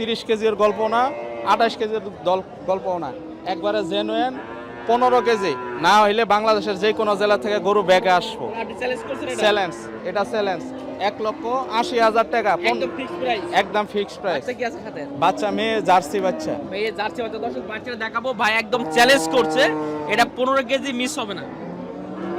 তিরিশ কেজির গল্প না আঠাশ কেজির দল গল্প না। একবারে জেনুয়েন পনেরো কেজি। না হইলে বাংলাদেশের যে কোনো জেলা থেকে গরু ব্যাগে আসব। চ্যালেঞ্জ এটা? চ্যালেঞ্জ এক লক্ষ আশি হাজার টাকা। একদম ফিক্সড প্রাইস বাচ্চা মেয়ে জার্সি বাচ্চা। এই জার্সি বাচ্চা। দর্শক বাচ্চারা দেখাবো। ভাই একদম চ্যালেঞ্জ করছে। এটা পনেরো কেজি মিস হবে না।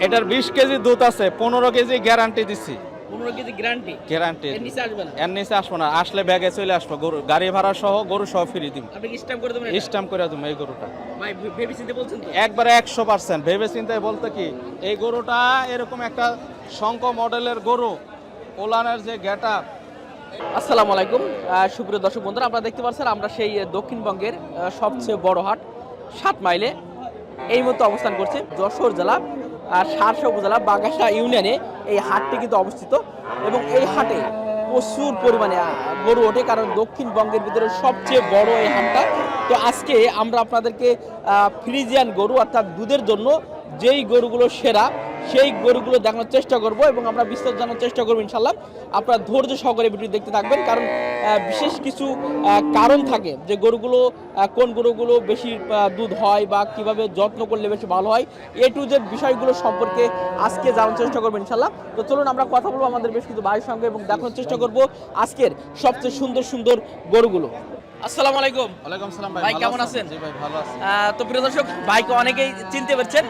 এটার বিশ কেজি দুধ আছে পনেরো কেজি গ্যারান্টি দিচ্ছি পনেরো কেজি গ্যারান্টি গ্যারান্টি এর নিচে আসবে না। এর নিচে আসব না। আসলে ব্যাগে চলে আসব। গরু গাড়ি ভাড়া সহ গরু সহ ফিরে দিব আপনি কি স্ট্যাম্প করে দেবেন? করে দেবো এই গরুটা। ভাই ভেবে চিন্তে বলছেন তো। একবারে একশো পার্সেন্ট ভেবে চিন্তায় বলতে কি এই গরুটা এরকম একটা শঙ্ক মডেলের গরু ওলানের যে গেট আসসালামু আলাইকুম। আহ, সুপ্রিয় দর্শক বন্ধুরা আপনারা দেখতে পাচ্ছেন আমরা সেই দক্ষিণবঙ্গের সবচেয়ে বড় হাট সাত মাইলে। এই মুহূর্তে অবস্থান করছে যশোর জেলা। সারসা উপজেলা বাগাসা ইউনিয়নে এই হাটটি কিন্তু অবস্থিত এবং এই হাটে প্রচুর পরিমাণে গরু ওঠে কারণ দক্ষিণবঙ্গের ভিতরে সবচেয়ে বড় এই হাটটা। তো আজকে আমরা আপনাদেরকে ফ্রিজিয়ান গরু অর্থাৎ দুধের জন্য যেই গরুগুলো সেরা সেই গরুগুলো দেখানোর চেষ্টা করব এবং আমরা বিস্তারিত জানার চেষ্টা করব ইনশাল্লাহ আপনারা ধৈর্য সহকারে ভিডিও দেখতে থাকবেন কারণ বিশেষ কিছু কারণ থাকে যে গরুগুলো কোন গরুগুলো বেশি দুধ হয় বা কীভাবে যত্ন করলে বেশি ভালো হয় এ টু জেড বিষয়গুলো সম্পর্কে আজকে জানার চেষ্টা করব ইনশাল্লাহ তো চলুন আমরা কথা বলব আমাদের বেশ কিছু ভাইয়ের সঙ্গে এবং দেখানোর চেষ্টা করব আজকের সবচেয়ে সুন্দর সুন্দর গরুগুলো। আসসালামু আলাইকুম। ওয়ালাইকুম সালাম ভাই, ভাই কেমন আছেন? জি ভাই ভালো আছি। তো প্রিয় দর্শক ভাইকে অনেকেই চিনতে পারছেন।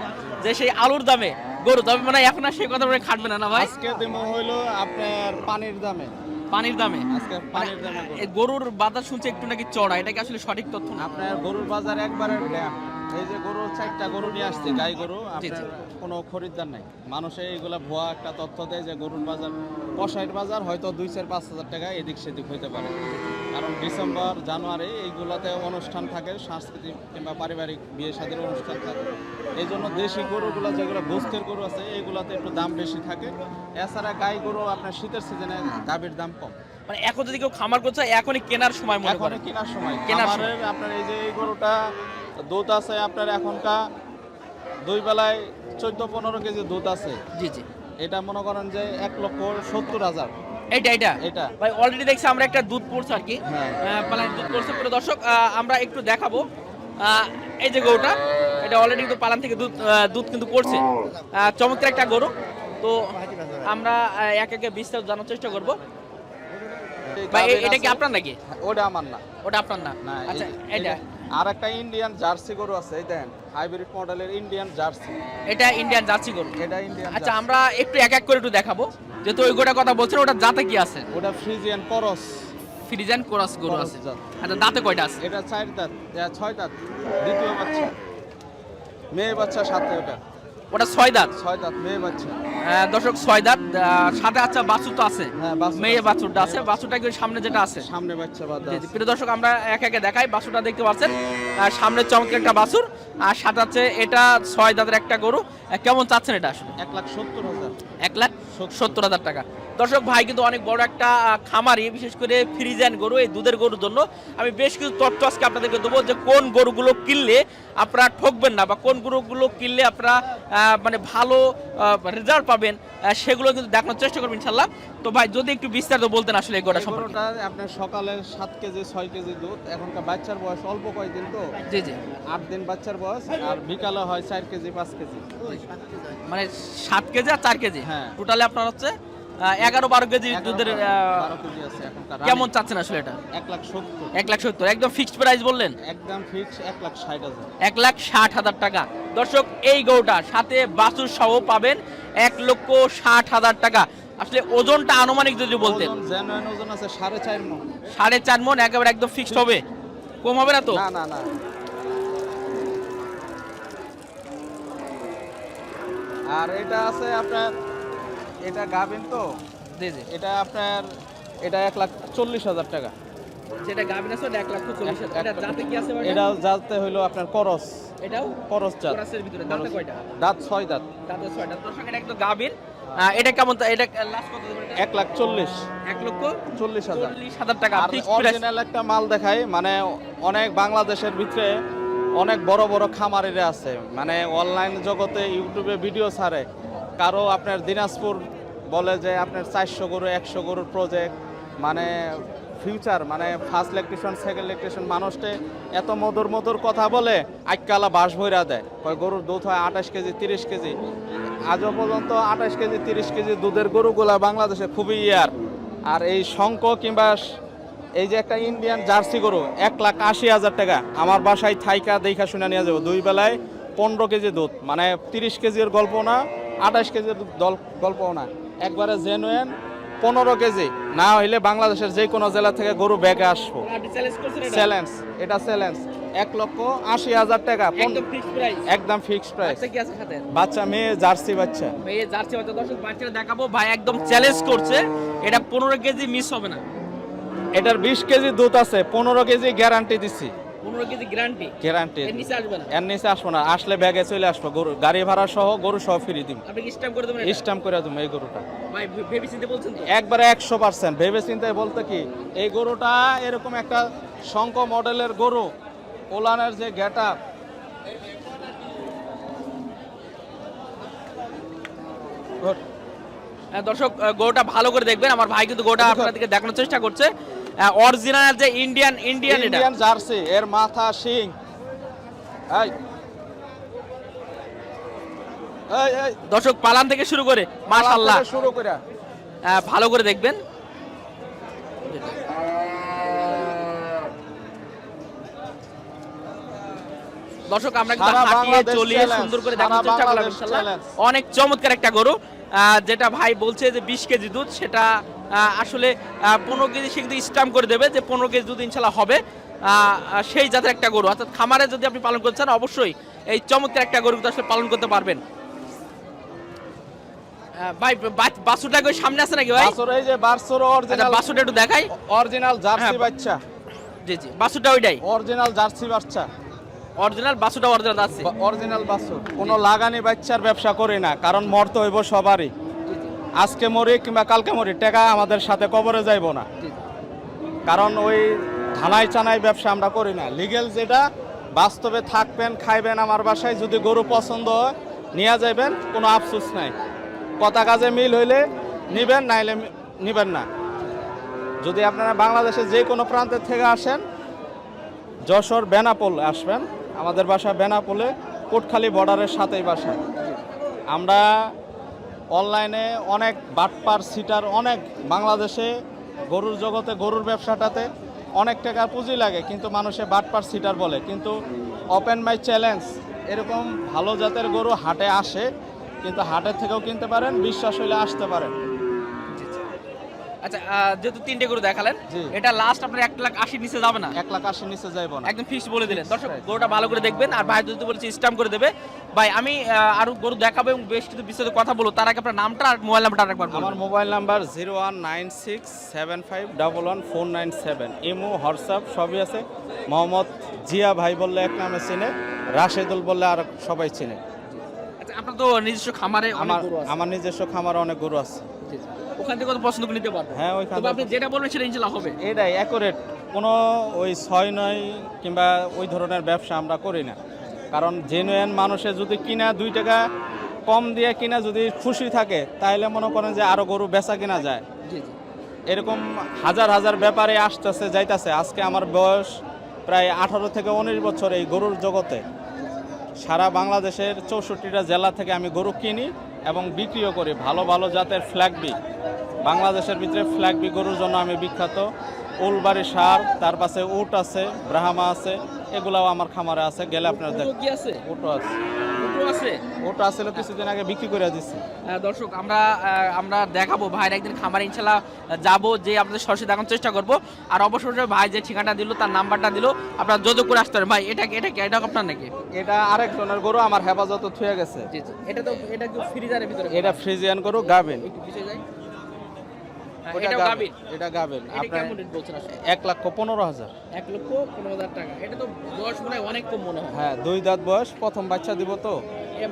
যে সেই আলুর দামে গরু। তবে মানে এখন আর সেই কথা বলে খাটবে না না ভাই? আজকে দেমো হলো আপনার পানির দামে। পানির দামে? আজকে পানির দামে এই গরুর বাজার শুনছে একটু নাকি চড়া এটা কি আসলে সঠিক তথ্য না? আপনার গরুর বাজার একবারে এই যে গরু চারটা গরু নিয়ে আসছে গাই গরু আপনার কোনো খরিদ্দার নাই। মানুষে এইগুলা ভুয়া একটা তথ্য দেয় যে গরুর বাজার কষাইয়ের বাজার হয়তো দুই চার পাঁচ হাজার টাকা এদিক সেদিক হইতে পারে। কারণ ডিসেম্বর জানুয়ারি এইগুলাতে অনুষ্ঠান থাকে সাংস্কৃতিক কিংবা পারিবারিক বিয়ে শাদীর অনুষ্ঠান থাকে। এই জন্য দেশি গরুগুলো যেগুলো গোস্তের গরু আছে এইগুলাতে একটু দাম বেশি থাকে। এছাড়া গাই গরু আপনার শীতের সিজনে গাভীর দাম কম। মানে এখন যদি কেউ খামার চায় এখনই কেনার সময় মনে এখন করে কেনার সময়। কেনার আপনার এই যে এই গরুটা দুধ আছে আপনার এখনকার দুই বেলায় চোদ্দ পনেরো কেজি দুধ আছে। জি জি। এটা মনে করেন যে এক লক্ষ সত্তর হাজার। এইটা এটা এটা। ভাই অলরেডি দেখছি আমরা একটা দুধ পড়ছে আর কি। হ্যাঁ। আহ, দুধ পড়ছে। প্রিয় দর্শক আমরা একটু দেখাবো। এই যে গরুটা এটা অলরেডি কিন্তু পালান থেকে দুধ দুধ কিন্তু পড়ছে। চমৎকার একটা গরু। তো আমরা এক একে বিস্তারিত জানার চেষ্টা করব। ভাই এটা কি আপনার নাকি? ওটা আমার না। ওটা আপনার না? আচ্ছা এটা। আর একটা ইন্ডিয়ান জার্সি গরু আছে এই দেন হাইব্রিড মডেলের ইন্ডিয়ান জার্সি এটা ইন্ডিয়ান জার্সি গরু? এটা ইন্ডিয়ান আচ্ছা আমরা একটু এক এক করে একটু দেখাবো। যেহেতু ওই গোটা কথা বলছেন ওটা জাতে কি আছে? ওটা ফ্রিজিয়ান করস ফ্রিজিয়ান কোরাস গরু আছে। আচ্ছা দাঁতে কয়টা আছে? এটা চার দাঁত ছয় দাঁত দ্বিতীয় বাচ্চা। মেয়ে বাচ্চা সাথে ওটা। ওটা ছয় দাঁত। ছয় দাঁত মেয়ে বাচ্চা। হ্যাঁ দর্শক ছয় দাঁত। সাথে আচ্ছা বাছুর তো আছে। হ্যাঁ মেয়ে বাছুরটা আছে। বাছুরটা কি সামনে যেটা আছে? সামনে বাচ্চা বাদ প্রিয় দর্শক আমরা এক একে দেখাই। বাছুরটা দেখতে পাচ্ছেন। সামনে চমৎকার একটা বাছুর। আর সাথে আছে এটা ছয় দাঁতের একটা গরু। কেমন চাচ্ছেন এটা আসলে? এক লাখ সত্তর হাজার। এক লাখ সত্তর হাজার টাকা। দর্শক ভাই কিন্তু অনেক বড় একটা খামারি বিশেষ করে ফ্রিজেন গরু এই দুধের গরুর জন্য আমি বেশ কিছু তথ্য আজকে আপনাদেরকে দেবো যে কোন গরুগুলো কিনলে আপনারা ঠকবেন না বা কোন গরুগুলো কিনলে আপনারা মানে ভালো রেজাল্ট পাবেন সেগুলো কিন্তু দেখানোর চেষ্টা করবেন ইনশাল্লাহ তো ভাই যদি একটু বিস্তারিত বলতেন আসলে এই গোটা সম্পর্কে। আপনার সকালে সাত কেজি ছয় কেজি দুধ এখনকার বাচ্চার বয়স অল্প কয়েকদিন তো? জি জি। আট দিন বাচ্চার বয়স আর বিকালে হয় চার কেজি পাঁচ কেজি। মানে সাত কেজি আর চার কেজি? হ্যাঁ। টোটালে আপনার হচ্ছে এগারো বারো কেজি দুধের কেমন চাচ্ছেন আসলে এটা? এক লাখ সত্তর। এক লাখ সত্তর। একদম ফিক্সড প্রাইস বললেন? একদম ফিক্স এক লাখ ষাট হাজার। এক লাখ ষাট হাজার টাকা। দর্শক এই গরুটা সাথে বাছুর সহ পাবেন এক লক্ষ ষাট হাজার টাকা। আসলে ওজনটা আনুমানিক যদি বলতেন। ওজন ওজন আছে সাড়ে চার মন। সাড়ে চার মন একেবারে একদম ফিক্সড হবে। কম হবে না তো? না না না। আর এটা আছে আপনার এটা গাভিন তো? জি জি। এটা আপনার এটা এক লাখ চল্লিশ হাজার টাকা। যেটা গাভিন আছে ওটা এক লাখ চল্লিশ হাজার। এটা দাঁতে কি আছে এটা যাতে হইল আপনার করস। এটাও? করস জাত। কোরাসের ভিতরে। দাঁতে কয়টা? দাঁত ছয় দাঁত। দাঁতে ছয়টা দর্শক এটা একদম আহ, এটা কেমন এটা লাস্ট কত এক লাখ চল্লিশ। এক লক্ষ চল্লিশ হাজার। চল্লিশ হাজার টাকা। অরিজিনাল একটা মাল দেখাই মানে অনেক বাংলাদেশের ভিতরে অনেক বড় বড় খামারিরা আছে। মানে অনলাইন জগতে ইউটিউবে ভিডিও ছাড়ে। কারও আপনার দিনাজপুর বলে যে আপনার চারশো গরু, একশো গরুর প্রজেক্ট মানে ফিউচার মানে ফার্স্ট ইলেকট্রিশন সেকেন্ড ইলেকট্রিশন মানুষকে এত মধুর মধুর কথা বলে আজকালা বাস ভইরা দেয়। কয় গরুর দুধ হয় আঠাশ কেজি, তিরিশ কেজি। আজও পর্যন্ত আঠাশ কেজি, তিরিশ কেজি দুধের গরুগুলা বাংলাদেশে খুবই ইয়ার। আর এই শঙ্খ কিংবা এই যে একটা ইন্ডিয়ান জার্সি গরু, এক লাখ আশি হাজার টাকা। আমার বাসায় থাইকা, দেখা শুনে নিয়ে যাব। দুই বেলায় পনেরো কেজি দুধ। মানে তিরিশ কেজির গল্প না আঠাশ দল- গল্পও না। একবারে জেনুয়েন পনেরো কেজি। না হইলে বাংলাদেশের যে কোনো জেলা থেকে গরু ব্যাগে আসব। চ্যালেঞ্জ এটা চ্যালেঞ্জ এক লক্ষ আশি হাজার টাকা। একদম ফিক্সড প্রাইস বাচ্চা মেয়ে জার্সি বাচ্চা। এই জার্সি বাচ্চা। দর্শক বাচ্চারা দেখাবো। ভাই একদম চ্যালেঞ্জ করছে। এটা পনেরো কেজি মিস হবে না। এটার বিশ কেজি দুধ আছে। পনেরো কেজি গ্যারান্টি দিচ্ছি পনেরো কেজি গ্যারান্টি গ্যারান্টি এর নিচে আসবে না। এর নিচে আসব না। আসলে ব্যাগে চলে আসব। গরু গাড়ি ভাড়া সহ গরু সহ ফিরি দিব। আপনি স্ট্যাম্প করে দেবেন এটা? করে দেবো এই গরুটা। ভাই ভেবে চিন্তে বলছেন তো। একবারে একশো পার্সেন্ট ভেবে চিন্তায় বলতে কি এই গরুটা এরকম একটা শঙ্খ মডেলের গরু ওলানের যে গেট হ্যাঁ, দর্শক ভালো করে দেখবেন। আমার ভাই কিন্তু গরুটা দেখো। আপনাদেরকে দেখানোর চেষ্টা করছে। অরিজিনাল যে ইন্ডিয়ান ইন্ডিয়ান এটা। ইন্ডিয়ান জার্সি এর মাথা শিং। এই। এই এই। দর্শক পালান থেকে শুরু করে মাশাআল্লাহ। শুরু করে। ভালো করে দেখবেন। দর্শক আমরা কিন্তু হাঁটিয়ে চলিয়ে সুন্দর করে দেখার চেষ্টা করলাম ইনশাআল্লাহ। অনেক চমৎকার একটা গরু। যেটা ভাই বলছে যে বিশ কেজি দুধ সেটা আসলে পনেরো কেজি সে কিন্তু স্টাম্প করে দেবে যে পনেরো কেজি দুধ ইনশাল্লাহ হবে। সেই জাতের একটা গরু। অর্থাৎ খামারে যদি আপনি পালন করতে চান অবশ্যই এই চমৎকার একটা গরু কিন্তু আসলে পালন করতে পারবেন। ভাই বা- বাছুরটা কি ওই সামনে আছে নাকি ভাই? বাছুর এই যে বাছুর আচ্ছা অরিজিনাল একটু দেখাই। অরিজিনাল জার্সি হ্যাঁ। বাচ্চা। জি জি বাছুরটা ওইটাই। অরিজিনাল জার্সি বাচ্চা। অরিজিনাল বাছুরটা অরিজিনাল আছে। অরিজিনাল কোনো লাগানি বাচ্চার ব্যবসা করি না কারণ মরতে হইব সবারই। আজকে মরি কিংবা কালকে মরি টাকা আমাদের সাথে কবরে যাইব না। কারণ ওই ধানাই চানাই ব্যবসা আমরা করি না। লিগেল যেটা বাস্তবে থাকবেন খাইবেন আমার বাসায় যদি গরু পছন্দ হয় নিয়ে যাইবেন কোনো আফসোস নাই। কথা কাজে মিল হইলে নিবেন নাইলে নিবেন না। যদি আপনারা বাংলাদেশে যে কোনো প্রান্তের থেকে আসেন যশোর বেনাপোল আসবেন আমাদের বাসা বেনাপোলে কোটখালি বর্ডারের সাথেই বাসা। আমরা অনলাইনে অনেক বাটপার, সিটার, অনেক বাংলাদেশে গরুর জগতে, গরুর ব্যবসাটাতে অনেক টাকার পুঁজি লাগে, কিন্তু মানুষে বাটপার, সিটার বলে। কিন্তু ওপেন মাই চ্যালেঞ্জ এরকম ভালো জাতের গরু হাটে আসে, কিন্তু হাটের থেকেও কিনতে পারেন, বিশ্বাস হইলে আসতে পারেন। আচ্ছা যেহেতু তিনটে গরু দেখালেন। এটা লাস্ট আপনার এক লাখ আশি নিচে যাবে না? এক লাখ আশি নিচে যাইব না। একদম ফিক্সড বলে দিলেন। দর্শক গরুটা ভালো করে দেখবেন আর ভাই যদি বলেছে স্ট্যাম্প করে দেবে। ভাই আমি আরও গরু দেখাবো এবং বেশ কিছু বিস্তারিত কথা বলব। তার আগে আপনার নামটা আর মোবাইল নাম্বারটা আরেকবার আমার mobile number zero one nine six seven five double one four nine seven imo WhatsApp সবই আছে। মোহাম্মদ জিয়া ভাই বললে এক নামে চিনে। রাশেদুল বললে আর সবাই চিনে। আচ্ছা আপনার তো নিজস্ব খামারে আমার আমার নিজস্ব খামার অনেক গরু আছে। জি, জি। ওখান থেকে পছন্দ করে নিতে পারবেন হ্যাঁ ওইখান আপনি যেটা বলবেন সেটা ইনশাল্লাহ হবে। এটাই অ্যাকুরেট কোনো ওই ছয় নয় কিংবা ওই ধরনের ব্যবসা আমরা করি না। কারণ জেনুয়েন মানুষে যদি কিনা দুই টাকা কম দিয়ে কিনা যদি খুশি থাকে তাহলে মনে করেন যে আরও গরু বেচা কিনা যায়। এরকম হাজার হাজার ব্যাপারে আসতেছে যাইতাছে। আজকে আমার বয়স প্রায় আঠারো থেকে উনিশ বছর এই গরুর জগতে। সারা বাংলাদেশের চৌষট্টিটা জেলা থেকে আমি গরু কিনি। এবং বিক্রিও করি। ভালো ভালো জাতের ফ্ল্যাগবি বাংলাদেশের ভিতরে ফ্ল্যাগবি গরুর জন্য আমি বিখ্যাত। উলবাড়ি সার তার পাশে উট আছে ব্রাহ্মা আছে এগুলাও আমার খামারে আছে। গেলে আপনার আছে? উটও আছে। আছে? উট আসলে কিছুদিন আগে বিক্রি করে দিচ্ছি দর্শক আমরা আমরা দেখাবো। ভাইয়ের একদিন খামার ইনশাল্লাহ যাব যে আপনাদের সরাসরি দেখানোর চেষ্টা করব। আর অবশ্যই ভাই যে ঠিকানা দিল তার নাম্বারটা দিল আপনারা যোগাযোগ করে আসতে পারেন। ভাই এটা কি- এটা কি এটা আপনার নাকি? এটা আরেকজনের গরু আমার হেফাজত থুয়ে গেছে। এটা তো এটা কি ফ্রিজারের ভিতরে? এটা ফ্রিজিয়ান গরু গাবেন একটু পিছিয়ে যাই হ্যাঁ, ওটা গাবেন এটা গাবেন। আপনার কেমন রেট বলছেন আসলে? এক লক্ষ পনেরো হাজার। এক লক্ষ পনেরো হাজার টাকা। এটা তো বয়স মনে হয় অনেক কম মনে হয়। হ্যাঁ দুই দাঁত বয়স প্রথম বাচ্চা দিব তো।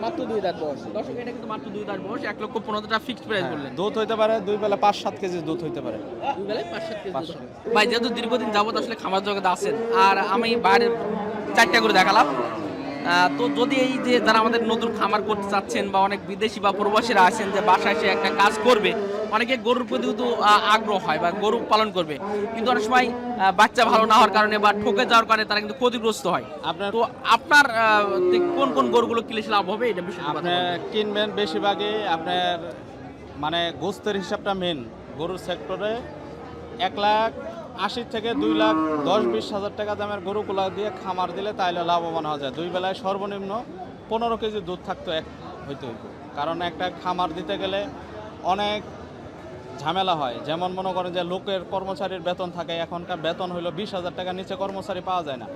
মাত্র দুই দাঁত বয়স। দর্শক এটা কিন্তু মাত্র দুই দাঁত বয়স। এক লক্ষ পনেরো টাকা ফিক্সড প্রাইস বললেন। দুধ হইতে পারে দুই বেলা পাঁচ সাত কেজি দুধ হইতে পারে। দুই বেলায় পাঁচ সাত কেজি পাঁচ দুধ হবে। ভাই যেহেতু দীর্ঘদিন যাবত আসলে খামার জগতে আছেন আর আমি বাইরে চারটা করে দেখালাম। আহ, তো যদি এই যে যারা আমাদের নতুন খামার করতে চাচ্ছেন বা অনেক বিদেশি বা প্রবাসীরা আছেন যে বাসায় এসে একটা কাজ করবে অনেকে গরুর প্রতি কিন্তু আগ্রহ হয় বা গরু পালন করবে। কিন্তু অনেক সময় বাচ্চা ভালো না হওয়ার কারণে বা ঠকে যাওয়ার কারণে তারা কিন্তু ক্ষতিগ্রস্ত হয়। আপনার তো আপনার কোন কোন গরুগুলো কিনলে লাভ হবে? এটা বিষয়ে কিনবেন বেশিরভাগই আপনার মানে গোস্তের হিসাবটা মেন গরুর সেক্টরে এক লাখ আশি থেকে দুই লাখ দশ বিশ হাজার টাকা দামের গরুগুলা দিয়ে খামার দিলে তাইলে লাভবান হওয়া যায়। দুই বেলায় সর্বনিম্ন পনেরো কেজি দুধ থাকতো এক হইতে হইতো কারণ একটা খামার দিতে গেলে অনেক ঝামেলা হয়। যেমন মনে করেন যে লোকের কর্মচারীর বেতন থাকে এখনকার বেতন হইল বিশ হাজার টাকার নিচে কর্মচারী পাওয়া যায় না।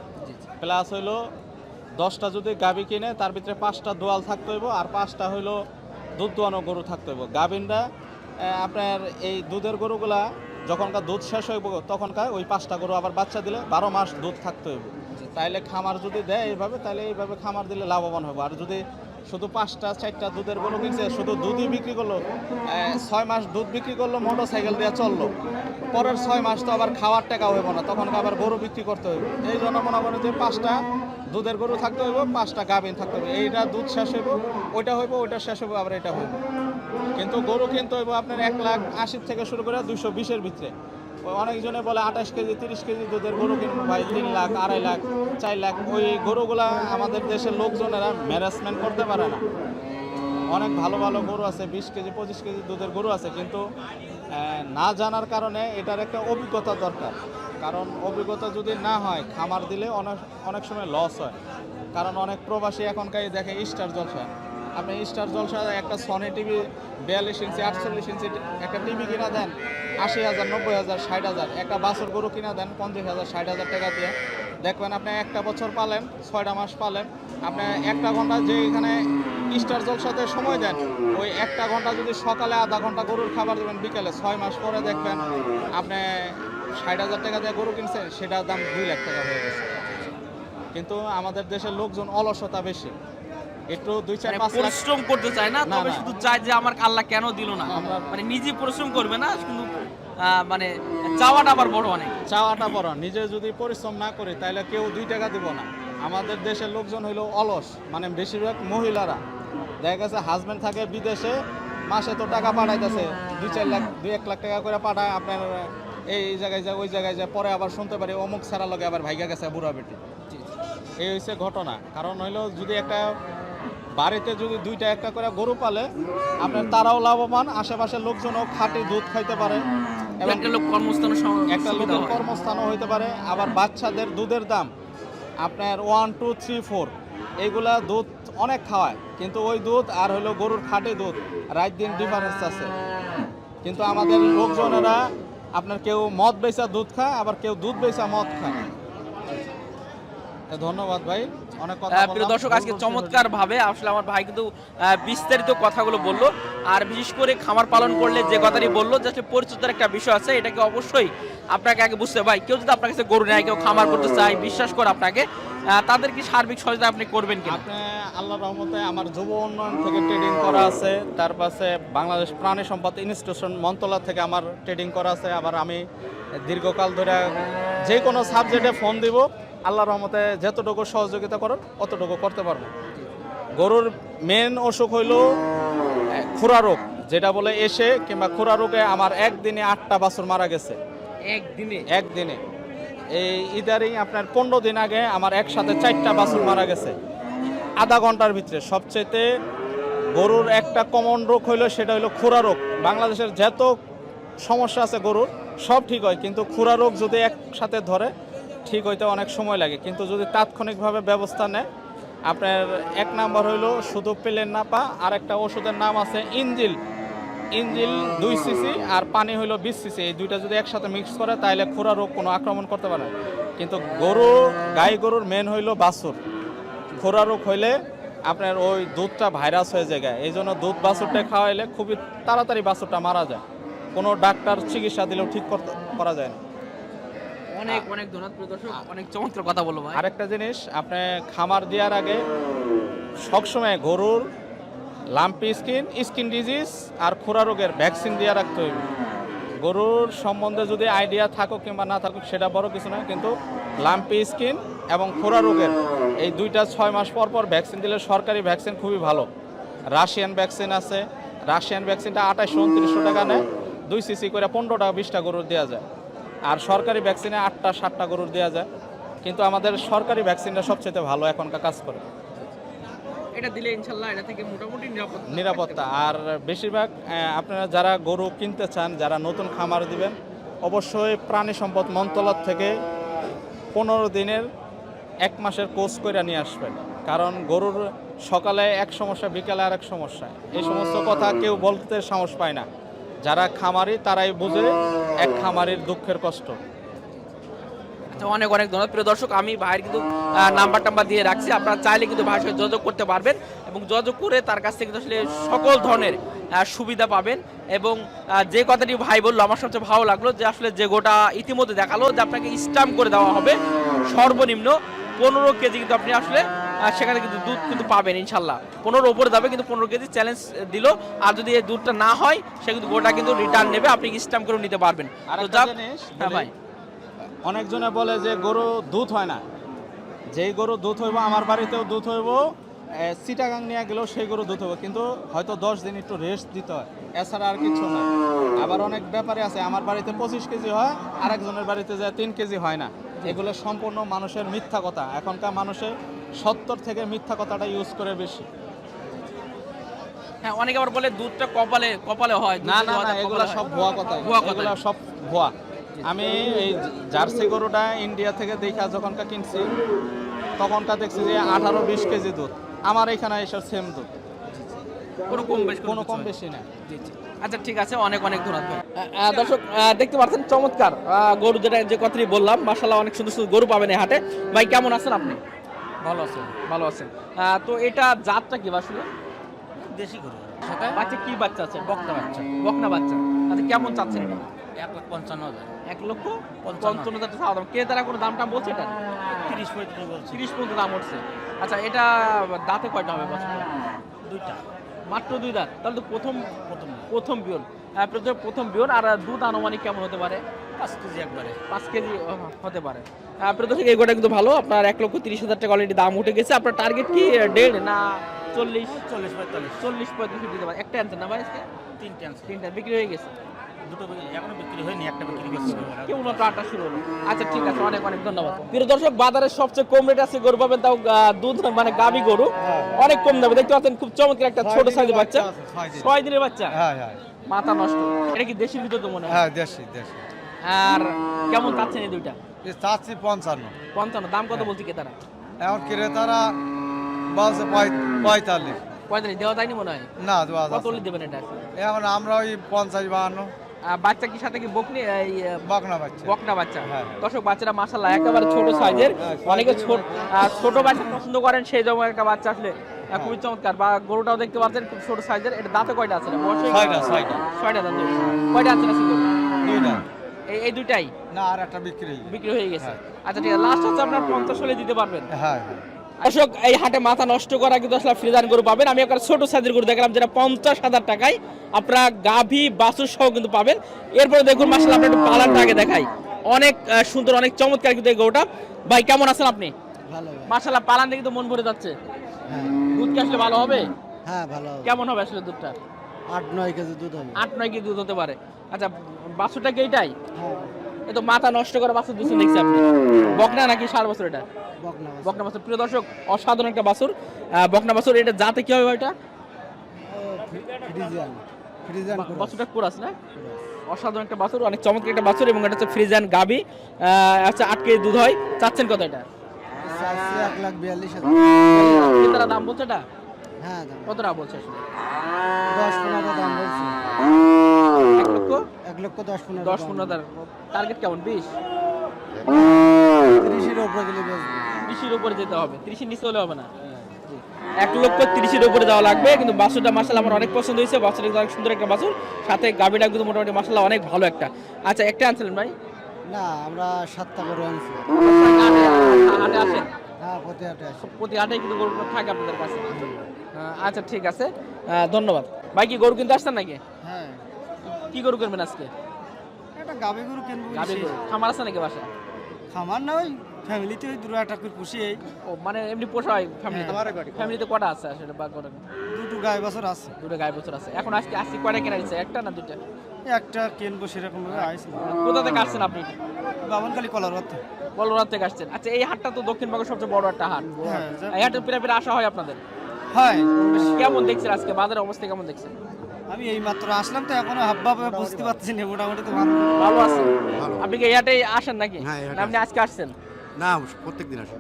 প্লাস হইল দশটা যদি গাবি কিনে তার ভিতরে পাঁচটা দোয়াল থাকতে হইব আর পাঁচটা হইল দুধ দোয়ানো গরু থাকতে হইব। গাভিনরা আপনার এই দুধের গরুগুলা যখনকার দুধ শেষ হইব তখনকার ওই পাঁচটা গরু আবার বাচ্চা দিলে বারো মাস দুধ থাকতে হইব। তাইলে খামার যদি দেয় এইভাবে তাহলে এইভাবে খামার দিলে লাভবান হবে আর যদি শুধু পাঁচটা, চারটা দুধের গরু কিনছে, শুধু দুধই বিক্রি করল। ছয় মাস দুধ বিক্রি করল মোটর সাইকেল দিয়ে চলল। পরের ছয় মাস তো আবার খাওয়ার টাকা হইব না, তখন আবার গরু বিক্রি করতে হইব। এই জন্য মনে করেন যে পাঁচটা দুধের গরু থাকতে হইব, পাঁচটা গাভিন থাকতে হবে এইটা দুধ শেষ হইব, ওইটা হইব, ওইটা শেষ হইব, আবার এটা হইব। কিন্তু গরু কিনতে হইব আপনার এক লাখ আশি থেকে শুরু করে দুশো বিশের ভিতরে। অনেকজনে বলে আঠাশ কেজি, তিরিশ কেজি দুধের গরু কিনবো ভাই, তিন লাখ, আড়াই লাখ, চার লাখ। ওই গরুগুলা আমাদের দেশের লোকজনেরা ম্যানেজমেন্ট করতে পারে না। অনেক ভালো ভালো গরু আছে, বিশ কেজি, পঁচিশ কেজি দুধের গরু আছে, কিন্তু না জানার কারণে এটার একটা অভিজ্ঞতা দরকার। কারণ অভিজ্ঞতা যদি না হয়, খামার দিলে অনেক অনেক সময় লস হয়। কারণ অনেক প্রবাসী এখনকার দেখে স্টার জলসা। আপনি স্টার জলসা একটা সনি টিভি বিয়াল্লিশ ইঞ্চি, আটচল্লিশ ইঞ্চি একটা টিভি কিনা দেন আশি হাজার নব্বই হাজার ষাট হাজার। একটা বাছর গরু কিনা দেন পঞ্চাশ হাজার ষাট হাজার টাকা দিয়ে। দেখবেন আপনি একটা বছর পালেন ছয়টা মাস পালেন আপনি একটা ঘণ্টা যে এখানে স্টার জলসাতে সময় দেন ওই একটা ঘণ্টা যদি সকালে আধা ঘণ্টা গরুর খাবার দেবেন বিকেলে ছয় মাস পরে দেখবেন আপনি ষাট হাজার টাকা দিয়ে গরু কিনছেন সেটার দাম দুই লাখ টাকা হয়ে গেছে। কিন্তু আমাদের দেশের লোকজন অলসতা বেশি। একটু দুই চার মানে পাঁচ পরিশ্রম করতে চায় না তবে শুধু চায় যে আমার আল্লাহ কেন দিল না? মানে নিজে পরিশ্রম করবে না কিন্তু মানে চাওয়াটা আবার বড় অনেক। চাওয়াটা বড়। নিজে যদি পরিশ্রম না করি তাহলে কেউ দুই টাকা দিব না। আমাদের দেশের লোকজন হইল অলস মানে বেশিরভাগ মহিলারা। দেখা গেছে হাজব্যান্ড থাকে বিদেশে মাসে তো টাকা পাঠাইতেছে দুই চার লাখ দুই এক লাখ টাকা করে পাঠায় আপনার এই জায়গায় যায় ওই জায়গায় যায় পরে আবার শুনতে পারি অমুক ছাড়া লগে আবার ভাইগা গেছে বুড়া বেটি। এই হচ্ছে ঘটনা। কারণ হইল যদি একটা বাড়িতে যদি দুইটা একটা করে গরু পালে আপনার তারাও লাভবান আশেপাশের লোকজনও খাঁটি দুধ খাইতে পারে। এবং একটা লোক কর্মস্থান একটা লোকের কর্মস্থানও হইতে পারে আবার বাচ্চাদের দুধের দাম। আপনার ওয়ান টু থ্রি ফোর এইগুলা দুধ অনেক খাওয়ায় কিন্তু ওই দুধ আর হলো গরুর খাটে দুধ রাত দিন ডিফারেন্স আছে। কিন্তু আমাদের লোকজনেরা আপনার কেউ মদ বেচা দুধ খায় আবার কেউ দুধ বেচা মদ খায়। ধন্যবাদ ভাই অনেক কথা প্রিয় দর্শক আজকে চমৎকার ভাবে আসলে আমার ভাই কিন্তু বিস্তারিত কথাগুলো বলল। আর বিশেষ করে খামার পালন করলে যে কথাটি বলল যে পরিচিতির একটা বিষয় আছে এটাকে অবশ্যই আপনাকে আগে বুঝতে ভাই কেউ যদি আপনার কাছে গরু নেয় কেউ খামার করতে চায় বিশ্বাস করে আপনাকে তাদের কি সার্বিক সহায়তা আপনি করবেন কিনা? আপনি আল্লাহ রহমতে আমার যুব উন্নয়ন থেকে ট্রেডিং করা আছে তার পাশে বাংলাদেশ প্রাণী সম্পদ ইনস্টিটিউশন মন্ত্রণালয় থেকে আমার ট্রেডিং করা আছে। আবার আমি দীর্ঘকাল ধরে যে কোনো সাবজেক্টে ফোন দিব। আল্লাহ রহমতে যতটুকু সহযোগিতা করেন অতটুকু করতে পারব। গরুর মেন অসুখ হইল খুরা রোগ যেটা বলে এসে কিংবা খুরা রোগে আমার একদিনে আটটা বাছুর মারা গেছে। একদিনে? একদিনে। এই ইদারিং আপনার পনেরো দিন আগে আমার একসাথে চারটা বাছুর মারা গেছে। আধা ঘণ্টার ভিতরে। সবচেয়েতে গরুর একটা কমন রোগ হইল সেটা হইল খুরা রোগ। বাংলাদেশের যত সমস্যা আছে গরুর সব ঠিক হয় কিন্তু খুরা রোগ যদি একসাথে ধরে ঠিক হইতে অনেক সময় লাগে। কিন্তু যদি তাৎক্ষণিকভাবে ব্যবস্থা নেয়, আপনার এক নাম্বার হইল শুধু পেলেন না পা আর একটা ওষুধের নাম আছে ইঞ্জিল ইঞ্জিল দুই সিসি আর পানি হইল বিশ সিসি। এই দুইটা যদি একসাথে মিক্স করে তাহলে খুরা রোগ কোনো আক্রমণ করতে পারে কিন্তু গরু, গাই গরুর মেন হইল বাছুর। খোরা রোগ হইলে আপনার ওই দুধটা ভাইরাস হয়ে যায় এই জন্য দুধ বাছুরটা খাওয়াইলে খুবই তাড়াতাড়ি বাছুরটা মারা যায়। কোনো ডাক্তার চিকিৎসা দিলেও ঠিক করতে করা যায় না। অনেক অনেক ধন্যবাদ দর্শক অনেক চমৎকার কথা বলল ভাই। আরেকটা জিনিস আপনি খামার দেওয়ার আগে সবসময় গরুর লাম্পি স্কিন স্কিন ডিজিজ আর খুরা রোগের ভ্যাকসিন দিয়ে রাখতে হইবে। গরুর সম্বন্ধে যদি আইডিয়া থাকুক কিংবা না থাকুক সেটা বড় কিছু নয় কিন্তু লাম্পি স্কিন এবং খোরা রোগের এই দুইটা ছয় মাস পর পর ভ্যাকসিন দিলে সরকারি ভ্যাকসিন খুবই ভালো। রাশিয়ান ভ্যাকসিন আছে। রাশিয়ান ভ্যাকসিনটা আঠাশশো উনত্রিশশো টাকা নেয়। দুই সিসি করে পনেরোটা বিশটা গরুর দেওয়া যায়। আর সরকারি ভ্যাকসিনে আটটা সাতটা গরুর দেওয়া যায়। কিন্তু আমাদের সরকারি ভ্যাকসিনটা সবচেয়ে ভালো এখনকার কাজ করে। এটা দিলে ইনশাল্লাহ এটা থেকে মোটামুটি নিরাপদ নিরাপত্তা। আর বেশিরভাগ আপনারা যারা গরু কিনতে চান যারা নতুন খামার দিবেন অবশ্যই প্রাণী সম্পদ মন্ত্রণালয় থেকে পনেরো দিনের এক মাসের কোর্স করে নিয়ে আসবেন। কারণ গরুর সকালে এক সমস্যা বিকালে আর এক সমস্যা। এই সমস্ত কথা কেউ বলতে সাহস পায় না। যারা খামারি, তারাই বুঝে এক খামারির দুঃখের কষ্ট। আচ্ছা অনেক অনেক ধন্যবাদ। প্রিয় দর্শক, আমি ভাইয়ের কিন্তু নাম্বার টাম্বার দিয়ে রাখছি। আপনারা চাইলে কিন্তু ভাইয়ের সাথে যোগাযোগ করতে পারবেন এবং যোগাযোগ করে তার কাছ থেকে আসলে সকল ধরনের সুবিধা পাবেন এবং যে কথাটি ভাই বলল, আমার সবচেয়ে ভালো লাগল যে আসলে যে গোটা ইতিমধ্যে দেখাল যে আপনাকে স্টাম্প করে দেওয়া হবে সর্বনিম্ন পনেরো কেজি কিন্তু আপনি আসলে সেখানে কিন্তু দুধ কিন্তু পাবেন ইনশাল্লাহ। পনেরো উপরে যাবে কিন্তু পনেরো কেজি চ্যালেঞ্জ দিল। আর যদি এই দুধটা না হয় সে কিন্তু গোটা কিন্তু রিটার্ন নেবে আপনি স্টাম্প করে নিতে পারবেন। আর হ্যাঁ ভাই। অনেকজনে বলে যে গরু দুধ হয় না। যেই গরু দুধ হইব আমার বাড়িতেও দুধ হইব সিটাগাং নিয়ে গেলেও সেই গরু দুধ হইব। কিন্তু হয়তো দশ দিন একটু রেস্ট দিতে হয়। এছাড়া আর কিছু না। আবার অনেক ব্যাপারে আছে। আমার বাড়িতে পঁচিশ কেজি হয় আরেকজনের বাড়িতে যায় তিন কেজি হয় না। এগুলো সম্পূর্ণ মানুষের মিথ্যা কথা। এখনকার মানুষের সত্তর থেকে মিথ্যা কথাটা ইউজ করে বেশি। হ্যাঁ অনেকে আবার বলে দুধটা কপালে কপালে হয় না না না এগুলো সব। ভুয়া কথা। ভুয়া কথা। এগুলো সব ভুয়া। আমি এই জার্সি গরুটা ইন্ডিয়া থেকে দেখা যখনকার কিনছি তখনটা দেখছি যে আঠারো বিশ কেজি দুধ। আমার এখানে এসব সেম দুধ। কোনো কম বেশি কোনো কম বেশি না। জি, জি। আচ্ছা ঠিক আছে অনেক অনেক ধন্যবাদ দর্শক দেখতে পাচ্ছেন চমৎকার গরু যেটা যে কথাটি বললাম মাসাল্লাহ অনেক সুন্দর সুন্দর গরু পাবেন এই হাটে। ভাই কেমন আছেন আপনি? ভালো আছে। ভালো আছেন। তো এটা জাতটা কি আসলে? দেশি গরু। বাচ্চা কি বাচ্চা আছে? বকনা বাচ্চা। বকনা বাচ্চা। আচ্ছা কেমন চাচ্ছেন এটা? এক লাখ পঞ্চান্ন হাজার। এক লক্ষ পঞ্চান্ন। হাজার টাকা দাম। কে তারা কোনো দাম টাম বলছে এটা? তিরিশ পঁয়ত্রিশ বলছি। তিরিশ পর্যন্ত দাম উঠছে। আচ্ছা এটা দাঁতে কয়টা হবে বাচ্চাটা? দুইটা। মাত্র দুই দাঁত তাহলে তো প্রথম প্রথম প্রথম বিয়ন। প্রথম প্রথম বিয়ন। আর দুধ আনুমানিক কেমন হতে পারে? পাঁচ কেজি একবারে। পাঁচ কেজি হতে পারে। আপনার এই গোটা কিন্তু ভালো। আপনার এক লক্ষ তিরিশ হাজার টাকা অলরেডি দাম উঠে গেছে। আপনার টার্গেট কি দেড় না চল্লিশ? চল্লিশ পঁয়তাল্লিশ। চল্লিশ পঁয়ত্রিশ দিতে পারে। একটা অ্যান্সার না ভাই আজকে? তিনটে অ্যান্সার তিনটা বিক্রি হয়ে গেছে। দুটো এখনও বিক্রি হয়নি একটা বিক্রি করছি। কেউ মাত্র আটটা শুরু হলো। আচ্ছা ঠিক আছে অনেক অনেক ধন্যবাদ। প্রিয় দর্শক বাজারে সবচেয়ে কম রেট আছে গরু পাবেন তাও দুধ মানে গাবি গরু। অনেক কম দামে দেখতে পাচ্ছেন খুব চমৎকার একটা ছোট সাইজের বাচ্চা। ছয় দিনের। বাচ্চা? হ্যাঁ হ্যাঁ। মাথা নষ্ট। এটা কি দেশির ভিতর তো মনে হয়? হ্যাঁ দেশি দেশি। আর কেমন চাচ্ছেন এই দুইটা? চাচ্ছি পঞ্চান্ন। পঞ্চান্ন দাম কত বলছি কেতারা এখন ক্রেতারা বলছে পঁয়তাল্লিশ। পঁয়তাল্লিশ দেওয়া মনে হয়? না দেওয়া কত যাচ্ছে হলে দেবেন এটা? এখন আমরা ওই পঞ্চাশ বাহান্ন। বাচ্চা কি সাথে কি বকনি? বকনা পাচ্ছে বকনা বাচ্চা। হ্যাঁ। দর্শক বাচ্চারা মাসাল্লাহ একেবারে ছোট সাইজের। হ্যাঁ, অনেকে ছোট ছোট বাচ্চা পছন্দ করেন সেই জন্য একটা বাচ্চা আসলে খুবই চমৎকার। বা গরুটাও দেখতে পাচ্ছেন খুব ছোট সাইজের। এটা দাঁতে কয়টা আছে? হয়ে? ছয়টা ছয়টা। ছয়টা দাঁত। কয়টা আছে না দুইটা। এই দুইটাই? না আর একটা বিক্রি। বিক্রি হয়ে গেছে। হ্যাঁ। আচ্ছা ঠিক আছে। লাস্ট হচ্ছে আপনার পঞ্চাশ হলে দিতে পারবেন। হ্যাঁ হ্যাঁ। দর্শক এই হাটে মাথা নষ্ট করা কিন্তু আসলে ফ্রিজান গরু পাবেন। আমি একটা ছোট সাইজের গরু দেখলাম যেটা পঞ্চাশ হাজার টাকায় আপনারা গাভী বাছুর সহ কিন্তু পাবেন। এরপরে দেখুন মাসাল আপনার একটু পালানটা আগে দেখাই। অনেক সুন্দর অনেক চমৎকার কিন্তু এই গরুটা। ভাই কেমন আছেন আপনি? মাসাল্লাহ পালান দেখে তো মন ভরে যাচ্ছে। হ্যাঁ। দুধ কি আসলে ভালো হবে? হ্যাঁ ভালো কেমন হবে আসলে দুধটা? আট নয় কেজি দুধ হবে। আট নয় কি দুধ হতে পারে। আচ্ছা বাছুরটা কি এইটাই? হ্যাঁ। এ তো মাথা নষ্ট করে বাছুর দুধ দেখছি আপনি। বকনা নাকি সার বছর এটা? বকনা বাছুর। প্রিয় দর্শক অসাধারণ একটা বাছুর। বকনা বাছুর এটা জাতে কি হবে এটা। বাছুরটা কোরাস না? অসাধারণ একটা বাছুর অনেক চমৎকার একটা বাছুর এবং এটা হচ্ছে ফ্রিজান গাবি। আচ্ছা আট কেজি দুধ হয়। চাচ্ছেন কত এটা? চাচ্ছি এক লাখ বিয়াল্লিশ হাজার। দাম বলছে এটা? হ্যাঁ দাম। কত টাকা বলছে আসলে? দশ পনেরো দাম বলছি। এক লক্ষ দশ পনেরো দশ পনেরো হাজার। টার্গেট কেমন? বিশ? তিরিশের ওপরে গেলে ত্রিশের উপরে যেতে হবে। ত্রিশের নিচে হলে হবে না। এক লক্ষ তিরিশের উপরে যাওয়া লাগবে কিন্তু মাসাল আমার অনেক পছন্দ হয়েছে। অনেক সুন্দর একটা বাছুর। সাথে গাবিটা কিন্তু মোটামুটি মাসাল্লাহ অনেক ভালো একটা। আচ্ছা একটা আনছিলেন ভাই? না আমরা সাতটা করে আনছি। হাটে- হাটে আসেন হ্যাঁ প্রতি হাটে প্রতি কিন্তু গরু থাকে আপনাদের কাছে। আচ্ছা ঠিক আছে। ধন্যবাদ। ভাই কি গরু কিনতে আসছেন নাকি? হ্যাঁ কি গরু কিনবেন আজকে? একটা গাভী গরু কিনবো গাবি গরু। খামার আছে নাকি বাসা খামার না ওই ফ্যামিলিতে ওই দুটো একটা করে পুষি ও মানে এমনি পোষা হয় ফ্যামিলিতে ফ্যামিলিতে কটা আছে আসলে বা কটা? দুটো গায়ে বছর আছে। দুটো গায়ে বছর আছে। এখন আজকে আজকে কয়টা কেনা দিচ্ছে একটা না দুটা একটা কিনবো সেরকম ভাবে আইসি। কোথা থেকে আসছেন আপনি? বামনখালি কলার হাতে বলরাত থেকে আসছেন। আচ্ছা এই হাটটা তো দক্ষিণবঙ্গের সবচেয়ে বড় একটা হাট। হ্যাঁ এই হাটে প্রায় প্রায় আসা হয় আপনাদের? হয়। কেমন দেখছেন আজকে? বাজারের অবস্থা কেমন দেখছেন? আমি এই মাত্র আসলাম তো এখনও হাব্বা বুঝতে পারছি না মোটামুটি তো ভালো। ভালো আছেন? আপনি কি হাটে আসেন নাকি? হ্যাঁ, আপনি আজকে আসছেন? না প্রত্যেক দিন আসেন।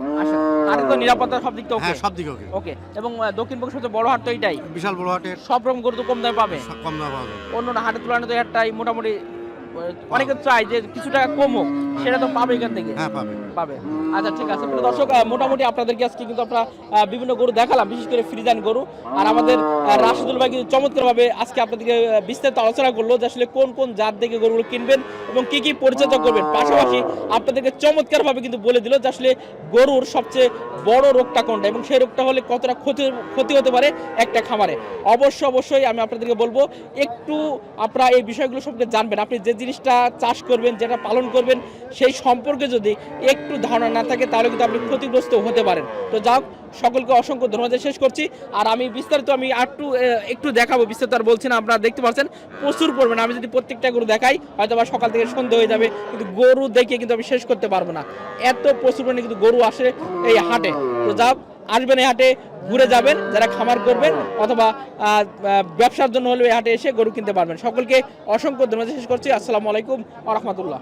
হাটে তো নিরাপত্তা সব দিক থেকে হ্যাঁ ওকে সব দিকে ওকে ওকে এবং দক্ষিণবঙ্গের সবচেয়ে বড় হাট তো এইটাই বিশাল বড় হাটের সব রকম গরু তো কম দামে পাবে। কম দাম যায় অন্য হাটের তুলনায় তো হাটটাই মোটামুটি অনেকে চাই যে কিছু টাকা কমুক সেটা তো পাবে এখান থেকে। হ্যাঁ পাবে। পাবে। আচ্ছা ঠিক আছে। প্রিয় দর্শক মোটামুটি আপনাদেরকে আজকে কিন্তু আমরা বিভিন্ন গরু দেখালাম বিশেষ করে ফ্রিজান গরু। আর আমাদের রাশিদুল ভাই কিন্তু চমৎকারভাবে আজকে আপনাদেরকে বিস্তারিত আলোচনা করল যে আসলে কোন কোন জাত দেখে গরুগুলো কিনবেন এবং কি কি পরিচিত করবেন। পাশাপাশি আপনাদেরকে চমৎকারভাবে কিন্তু বলে দিল যে আসলে গরুর সবচেয়ে বড় রোগটা কোনটা এবং সেই রোগটা হলে কতটা ক্ষতি ক্ষতি হতে পারে একটা খামারে। অবশ্য অবশ্যই আমি আপনাদেরকে বলব একটু আপনারা এই বিষয়গুলো সম্পর্কে জানবেন। আপনি যে জিনিসটা চাষ করবেন, যেটা পালন করবেন, সেই সম্পর্কে যদি একটু ধারণা না থাকে, তাহলে কিন্তু আপনি ক্ষতিগ্রস্ত হতে পারেন। তো যাক, সকলকে অসংখ্য ধন্যবাদ, শেষ করছি। আর আমি বিস্তারিত আমি একটু একটু দেখাবো, বিস্তারিত আর বলছি না, আপনারা দেখতে পাচ্ছেন, প্রচুর পরিমাণে। আমি যদি প্রত্যেকটা গরু দেখাই হয়তো আবার সকাল থেকে সন্ধে হয়ে যাবে, কিন্তু গরু দেখে কিন্তু আমি শেষ করতে পারব না। এত প্রচুর পরিমাণে কিন্তু গরু আসে এই হাটে। তো যাক আসবেন এই হাটে, ঘুরে যাবেন, যারা খামার করবেন অথবা ব্যবসার জন্য হলে এই হাটে এসে গরু কিনতে পারবেন। সকলকে অসংখ্য ধন্যবাদ। শেষ করছি। আসসালামু আলাইকুম আ রহমতুল্লাহ।